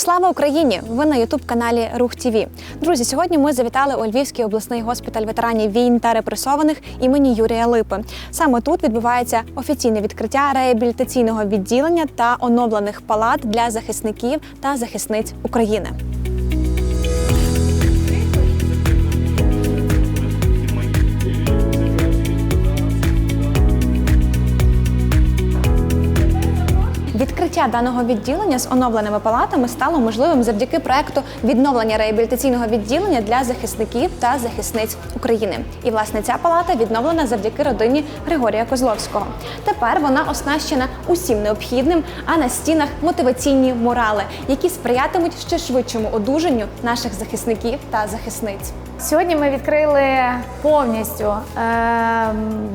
Слава Україні! Ви на Ютуб каналі Рух ТІВІ. Друзі, сьогодні ми завітали у Львівський обласний госпіталь ветеранів війн та репресованих імені Юрія Липи. Саме тут відбувається офіційне відкриття реабілітаційного відділення та оновлених палат для захисників та захисниць України. Відкриття даного відділення з оновленими палатами стало можливим завдяки проекту відновлення реабілітаційного відділення для захисників та захисниць України. І власне ця палата відновлена завдяки родині Григорія Козловського. Тепер вона оснащена усім необхідним, а на стінах мотиваційні мурали, які сприятимуть ще швидшому одужанню наших захисників та захисниць. Сьогодні ми відкрили повністю е,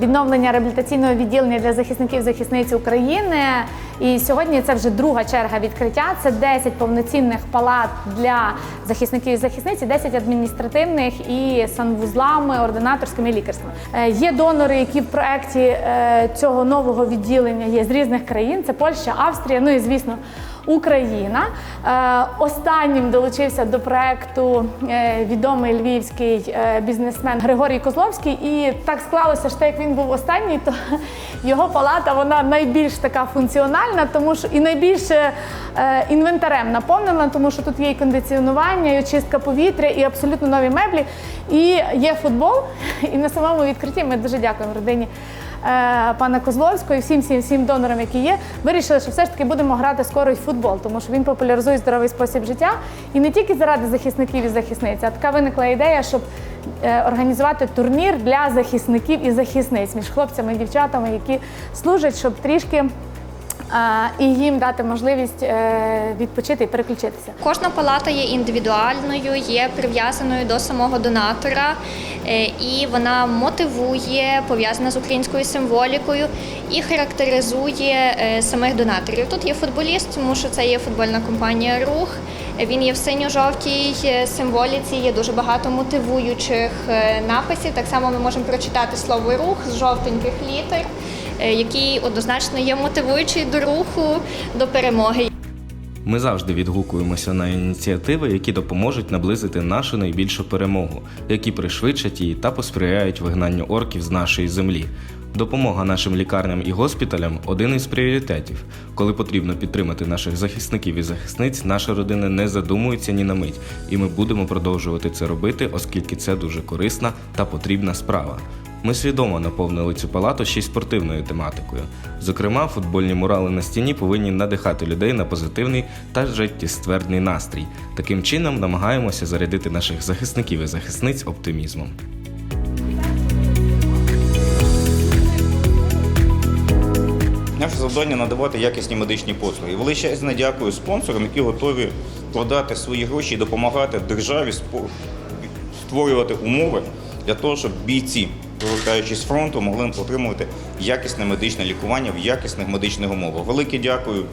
відновлення реабілітаційного відділення для захисників захисниць України. І сьогодні це вже друга черга відкриття. Це 10 повноцінних палат для захисників і захисниць, і 10 адміністративних і санвузлами, ординаторськими і лікарськими. Е, є донори, які в проєкті е, цього нового відділення є з різних країн. Це Польща, Австрія, ну і звісно. Україна Е, останнім долучився до проекту е, відомий львівський е, бізнесмен Григорій Козловський. І так склалося що як він був останній, то його палата вона найбільш така функціональна, тому що і найбільше інвентарем наповнена, тому що тут є і кондиціонування, і очистка повітря, і абсолютно нові меблі. І є футбол. І на самому відкритті ми дуже дякуємо родині пана Козловського і всім всім всім донорам, які є, вирішили, що все ж таки будемо грати скоро й футбол, тому що він популяризує здоровий спосіб життя. І не тільки заради захисників і захисниць, а така виникла ідея, щоб е, організувати турнір для захисників і захисниць між хлопцями і дівчатами, які служать, щоб трішки. І їм дати можливість е, відпочити і переключитися. Кожна палата є індивідуальною, є прив'язаною до самого донатора, е, і вона мотивує, пов'язана з українською символікою і характеризує е, самих донаторів. Тут є футболіст, тому що це є футбольна компанія Рух. Він є в синьо-жовтій символіці, є дуже багато мотивуючих написів. Так само ми можемо прочитати слово рух з жовтеньких літер, який однозначно є мотивуючий до руху, до перемоги. Ми завжди відгукуємося на ініціативи, які допоможуть наблизити нашу найбільшу перемогу, які пришвидшать її та посприяють вигнанню орків з нашої землі. Допомога нашим лікарням і госпіталям один із пріоритетів. Коли потрібно підтримати наших захисників і захисниць, наша родина не задумується ні на мить, і ми будемо продовжувати це робити, оскільки це дуже корисна та потрібна справа. Ми свідомо наповнили цю палату ще й спортивною тематикою. Зокрема, футбольні мурали на стіні повинні надихати людей на позитивний та життєствердний настрій. Таким чином намагаємося зарядити наших захисників і захисниць оптимізмом. Наше завдання надавати якісні медичні послуги. Величезне дякую спонсорам, які готові продати свої гроші і допомагати державі створювати умови для того, щоб бійці, повертаючись з фронту, могли отримувати якісне медичне лікування в якісних медичних умовах. Велике дякую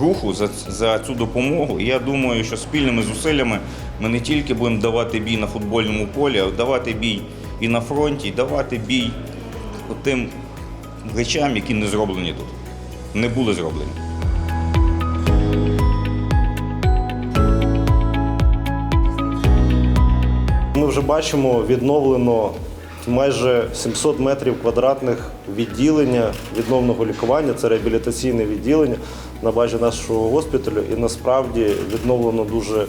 руху за, за цю допомогу. Я думаю, що спільними зусиллями ми не тільки будемо давати бій на футбольному полі, а давати бій і на фронті, і давати бій тим речам, які не зроблені тут, не були зроблені. Ми вже бачимо відновлено майже 700 метрів квадратних відділення відновного лікування. Це реабілітаційне відділення на базі нашого госпіталю. І насправді відновлено дуже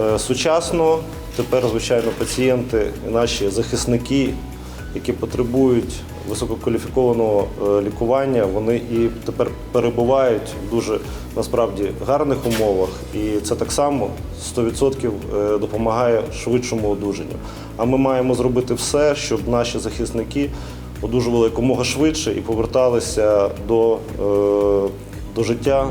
е, сучасно. Тепер, звичайно, пацієнти і наші захисники, які потребують висококваліфікованого е, лікування, вони і тепер перебувають в дуже насправді гарних умовах, і це так само 100% е, допомагає швидшому одужанню. А ми маємо зробити все, щоб наші захисники одужували якомога швидше і поверталися до, е, до життя.